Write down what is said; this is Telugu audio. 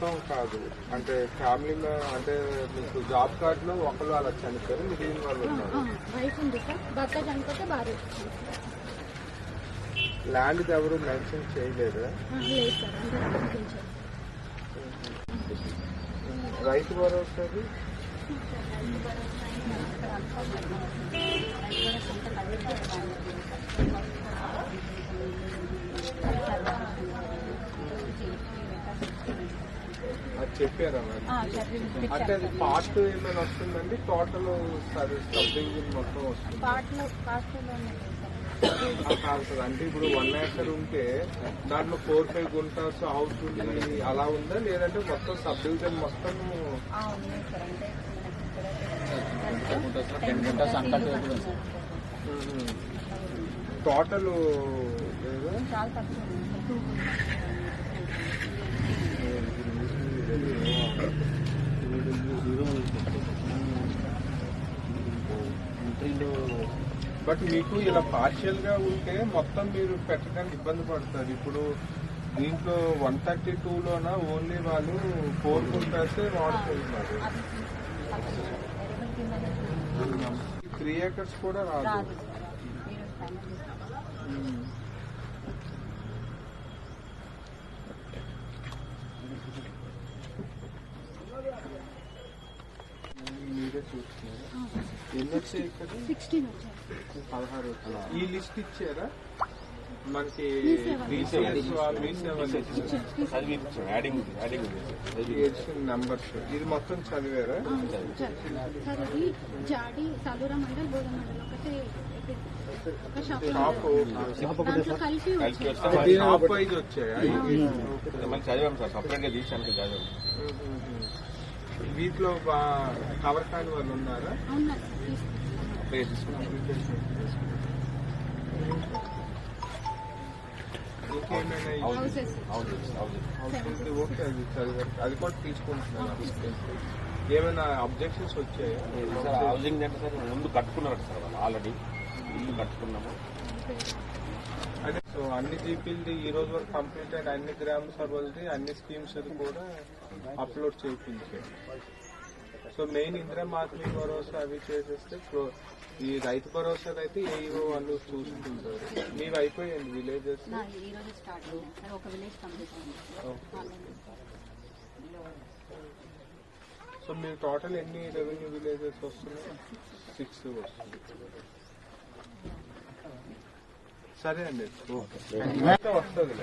మొత్తం కాదు. అంటే ఫ్యామిలీ అంటే మీకు జాబ్ కార్డ్లో ఒకళ్ళు అలా చనిపోయారు మిగిలిన వాళ్ళు ఉన్నారు. వైఫ్ ఉంది సార్. భర్త చనిపోతే భార్య ల్యాండ్ ఎవరు మెన్షన్ చేయలేదు? లేదు సార్. రైతు భరోసాది చెప్పారా మరి? అంటే అది పార్ట్ ఏమైనా వస్తుందండి? టోటల్ సబ్డివిజన్ మొత్తం వస్తుంది. అంటే ఇప్పుడు వన్ ఏకర్ ఉంటే దాంట్లో ఫోర్ ఫైవ్ గుంటాస్ హౌస్ ఉంది అలా ఉందా? లేదంటే మొత్తం సబ్ డివిజన్ మొత్తం ఉన్నాయి. సార్ ఎంట్రీలో బట్ మీకు ఇలా పార్షియల్గా ఉంటే మొత్తం మీరు పెట్టడానికి ఇబ్బంది పడతారు. ఇప్పుడు దీంట్లో వన్ థర్టీ టూ లోన ఓన్లీ వాళ్ళు ఫోర్ గుంటాసే వాడుకుంటున్నారు త్రీ ఏకర్స్ కూడా రాదు. ఉమ్. మీరే చూస్తున్నారు. ఈ లిస్ట్ ఇచ్చారా? మనకి నంబర్స్ ఇది మొత్తం చదివారా? సార్ జాడి మండల్ బోధ మండల్ ఒకటే కలిపి వచ్చాయి. మనం చదివాం సార్. సపరేట్గా చదివాం. వీటిలో కవర్ కాని వాళ్ళు ఉన్నారా? అది కూడా తీసుకుంటున్నాను ఏమైనా అబ్జెక్షన్స్ వచ్చాయా? సార్ హౌసింగ్ అంటే సార్ ముందు కట్టుకున్నారు సార్ వాళ్ళు ఆల్రెడీ. ఇల్లు కట్టుకున్నాము. అన్ని జీపీలది ఈ రోజు వరకు కంప్లీట్ అయిన అన్ని గ్రామ సభలది అన్ని స్కీమ్స్ కూడా అప్లోడ్ చేయించాయి సో మెయిన్ ఇందిరా మాతృ భరోసా అవి చేసేస్తే ఈ రైతు భరోసా అయితే ఏఈఓ వాళ్ళు చూసుకుంటారు. మీవి అయిపోయాయండి విలేజెస్? సో మీరు టోటల్ ఎన్ని రెవెన్యూ విలేజెస్ వస్తున్నాయి? సిక్స్ వస్తుంది. సరే అండి ఓకే. వస్తుంది